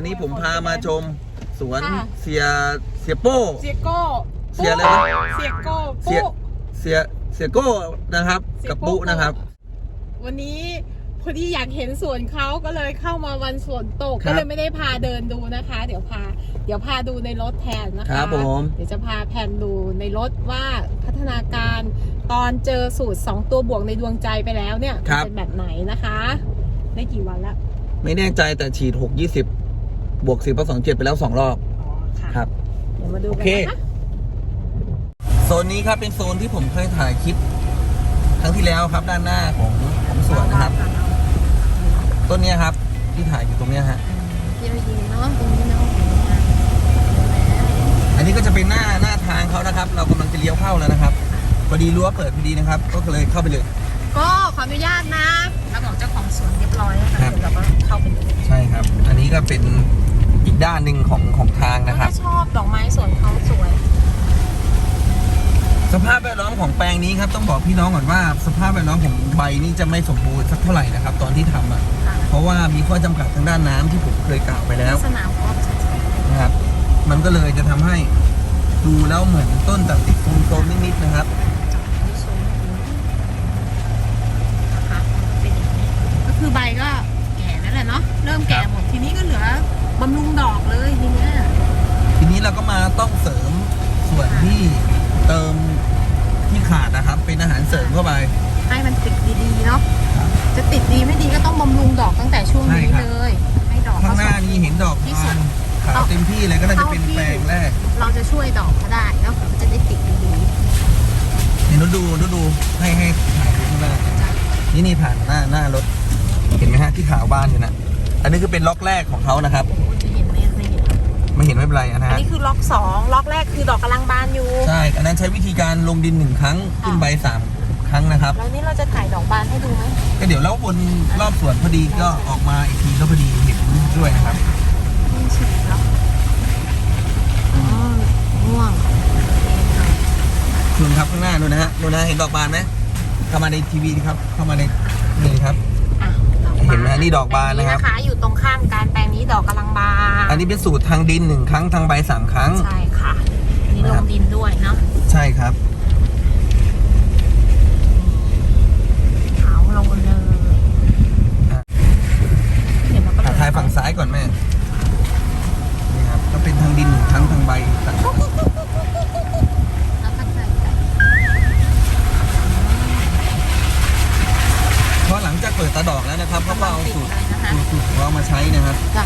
วันนี้ผมพามาชมสวนค่ะ เสียเสียโป้ เสียโก้เสียอะไรวะเสียโก้เสียปุ๊ เสียเสียโก้นะครับ เสียกับโก้ปุ๊นะครับ วันนี้พอดีอยากเห็นสวนเขาก็เลยเข้ามาวันสวนตกครับก็เลยไม่ได้พาเดินดูนะคะ เดี๋ยวพา เดี๋ยวพาดูในรถแทนนะคะครับผม เดี๋ยวจะพาแผนดูในรถว่าพัฒนาการตอนเจอสูตร 2 ตัวบวกในดวงใจไปแล้วเนี่ยมันเป็นแบบไหนนะคะ ได้กี่วันละไม่แน่ใจแต่ฉีดหกยี่สิ บบวกสิบผสองเจ็ดไปแล้วสองรอบอ๋อค่ะครับ เดี๋ยวมาดูโอกันเค นะคะโซนนี้ครับเป็นโซนที่ผมเคยถ่ายคลิป ครั้งที่แล้วครับด้านหน้าของของสวนนะครับ ต้นเนี้ยครับ ที่ถ่ายอยู่ตรงเนี้ยฮะเดี๋ยวยิงเนาะตรงนี้เนาะอันนี้ก็จะเป็นหน้าหน้าทางเขานะครับ เรากำลังจะเลี้ยวเข้าแล้วนะครับพอดีรั้วเปิดพอดีนะครับ ก็เลยเข้าไปเลย ก็ขออนุญาตนะแล้วบอกเจ้าของสวนเรียบร้อยแล้วครัค่ะบเดี๋ยวเราก็เข้าไปดูใช่ครับ อันนี้ก็เป็นอีกด้านหนึ่งของของทางนะครับ ก็ชอบดอกไม้สวนเขาสวย สภาพแวดล้อมของแปลงนี้ครับต้องบอกพี่น้องก่อนว่า สภาพแวดล้อมของใบนี่จะไม่สมบูรณ์สักเท่าไหร่นะครับ ตอนที่ทำอะ ค่ะ เพราะว่ามีข้อจำกัดทางด้านน้ำที่ผมเคยกล่าวไปแล้ว สนามกอล์ฟชัดนะครับ มันก็เลยจะทำให้ดูแล้วเหมือนต้นแต่ติดโซมๆนิดๆนะครับ คือใบก็แก่แล้วแหละเนาะเริ่มแก่หมดทีนี้ก็เหลือบำรุงดอกเลยทีเนี้ยทีนี้เราก็มาต้องเสริมส่วนที่เติมที่ขาดนะครับ เป็นอาหารเสริมเข้าไป ให้มันติดดีๆเนาะจะติดดีไม่ดีก็ต้องบำรุงดอกตั้งแต่ช่วงนี้ใช่ครับเลย ให้ดอกข้างหน้าเขสมนี้เห็นดอกที่สุบาดนขาวเต็มที่เลยก็น่าจะเป็นเท่าที่แปลงแรก เราจะช่วยดอกเขาได้เนาะจะได้ติดดีเห็นดูดูดูให้ให้ถ่ายดูข้างหน้าๆจ้ะนี่นี่ผ่านหน้าหน้ารถ เห็นไหมฮะที่ขาวบานอยู่นะอันนี้คือเป็นล็อกแรกของเขานะครับโอ้โหจะเห็นไหมไม่เห็นไม่เห็นไม่เป็นไรนะอันฮะนี้คือล็อกสองล็อกแรกคือดอกกำลังบานอยู่ ใช่อันนั้นใช้วิธีการลงดินหนึ่งครั้งขึ้นใบสามครั้งนะครับ แล้วนี่เราจะถ่ายดอกบานให้ดูไหมก็เดี๋ยวแล้ววนรอบสวนพอดีก็ออกมาอีกทีก็พอดีเห็นด้วยนะครับ นี่ฉีดแล้วอ๋อม่วงนู่นครับข้างหน้านู่นนะฮะนู่นนะเห็นดอกบานไหมเข้ามาในทีวีครับ เข้ามาในนี่ครับ อะดอกบา เห็ นไหมนี่ดอกบานนะครับแปลงอยู่ตรงข้ามการแปลงนี้ดอกกำลังบานอันนี้เป็นสูตรทางดินหนึ่งครั้งทางใบสามครั้ง ใช่ค่ะอันนี้ลนะครับงดินด้วยเนาะ ใช่ครับ ขาวลงเลย อะ เดี๋ยวเราก็ อะถ่ายฝั่งซ้ายก่อนแม่นี่ครับก็เป็นทางดินหนึ่งครั้งทางใบสามครั้ง แล้วก็ถ่ายกัน เพราะหลังจากเปิดตาดอกแล้วนะครับเขาก็เอาสูตร เลยนะคะ สูตรของเรามาใช้นะครับ จ้ะ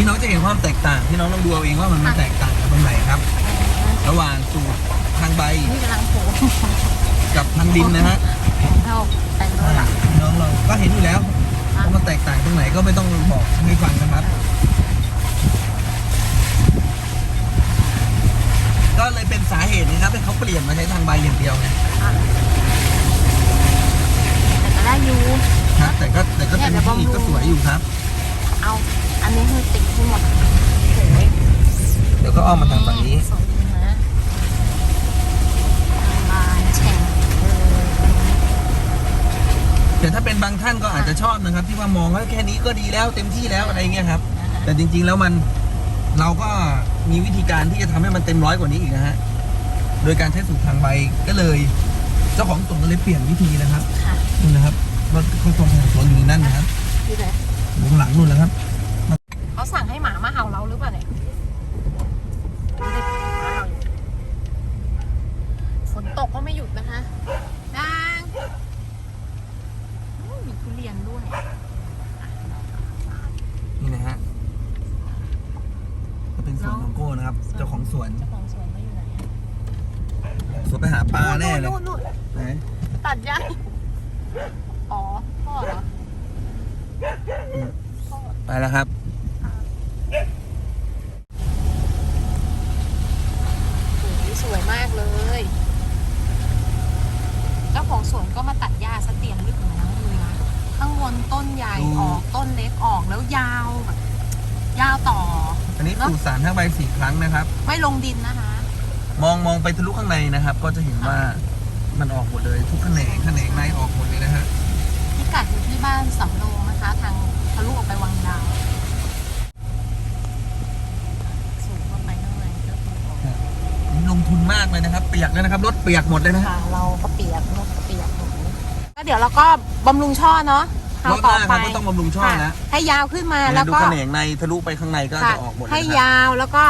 พี่น้องจะเห็นความแตกต่างพี่น้องต้องดูเอาเองว่ามันมันแตกต่างกันตรงไหนครับ ระหว่างสูตรทางใบนี่กำลังโผล่กับทางดินนะฮะเท่าแปลงด้วยล่ะพี่น้องเราก็เห็นอยู่แล้วว่ามันแตกต่างตรงไหนก็ไม่ต้องบอกให้ฟังนะครับ ก็เลยเป็นสาเหตุนะครับที่เขาเปลี่ยนมาใช้ทางใบอย่างเดียวไงอะแต่ก็ได้อยู่ครับแต่ก็แต่ก็เต็มที่ก็สวยอยู่ครับ เอา อันนี้ให้ติดให้หมดโอ้ยเดี๋ยวก็อ้อมมาทางฝั่งนี้สวยดีนะบานแฉ่งเลยแต่ถ้าเป็นบางท่านก็อาจจะชอบนะครับ ที่ว่ามองว่าแค่นี้ก็ดีแล้วเต็มที่แล้วอะไรเงี้ยครับแต่จริงๆแล้วมันเราก็มีวิธีการที่จะทำให้มันเต็มร้อยกว่านี้อีกนะฮะ โดยการใช้สูตรทางใบก็เลย เจ้าของสวนก็เลยเปลี่ยนวิธีนะครับค่ะนู่นนะครับรถเขาตรงของสวนอยู่ในนั่นนะครับ ที่ไหน อยู่ข้างหลังนู่นนะครับ เขาสั่งให้หมามาเห่าเราหรือเปล่าเนี่ยไม่ได้หมาเห่าอยู่ฝนตกก็ไม่หยุดนะคะดังอืมมีทุเรียนด้วย นี่นะฮะก็เป็นสวนของโก้นะครับ เจ้าของสวน เจ้าของสวนเขาอยู่ไหนอะสวนไปหาปลาแน่เลยนู่นนู่นไหนตัดยังอ๋อ พ่อเหรอ พ่อ ไปแล้วครับ โอ้ย สวยมากเลยเจ้าของสวนก็มาตัดหญ้าสเตียนลึกเหมือนน้องเลยนะข้างบนต้นใหญ่ดูออกต้นเล็กออกแล้วยาวแบบยาวต่อ อันนี้สูตรสารทั้งใบสี่ครั้งนะครับ ไม่ลงดินนะคะ มองมองไปทะลุข้างในนะครับ ก็จะเห็นว่ามันออกหมดเลยทุกแขนงแขนงในออกหมดเลยนะฮะพิกัดอยู่ที่บ้านสำโรงนะคะ ทางทะลุออกไปวังดาวากเลยนะครับ เปียกเลยนะครับ รถเปียกหมดเลยนะ ค่ะเราก็เปียกรถก็เปียกหมดแล้วเดี๋ยวเราก็บำรุงช่อเนาะรอบหน้าครับก็ต้องบำรุงช่อค่ะแล้วให้ยาวขึ้นมาเนี่แล้ยวดูก็แขนงในทะลุไปข้างในก็ค่ะจะออกหมดเลยให้นะครับยาวแล้วก็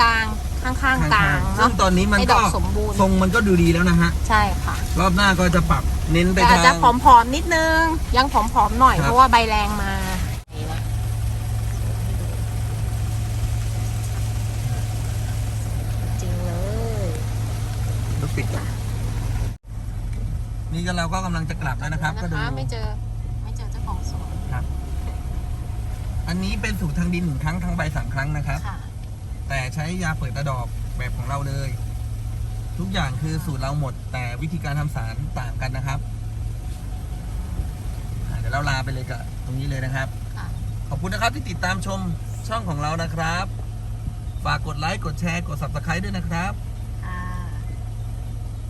กลางข้างๆกลางซึ่เนาะ งตอนนี้มันให้ดก็อกสมบูรณ์ ทรงมันก็ดูดีแล้วนะฮะ ใช่ค่ะ รอบหน้าก็จะปรับเน้นไปแต่อาจทาจะง ผอมๆนิดนึง ยังผอมๆหน่อยครับ เพราะว่าใบแรงมานี่นะจริงเลย รถ ปิดก่อนนี่ก็เราก็กำลังจะกลับแล้วนะครับ ก็ดูไม่เจอ ไม่เจอเจ้าของสวนอันนี้เป็นสูตรทางดินหนึ่งครั้งทางใบสามครั้งนะครับ ค่ะแต่ใช้ยาเปิดตะดอกแบบของเราเลย ทุกอย่างคือสูตรเราหมด แต่วิธีการทำสารต่างกันนะครับอ่าเดี๋ยวเราลาไปเลยกับตรงนี้เลยนะครับ ค่ะ ขอบคุณนะครับที่ติดตามชมช่องของเรานะครับ ฝากกดไลค์ กดแชร์ กด subscribe ด้วยนะครับค่ะ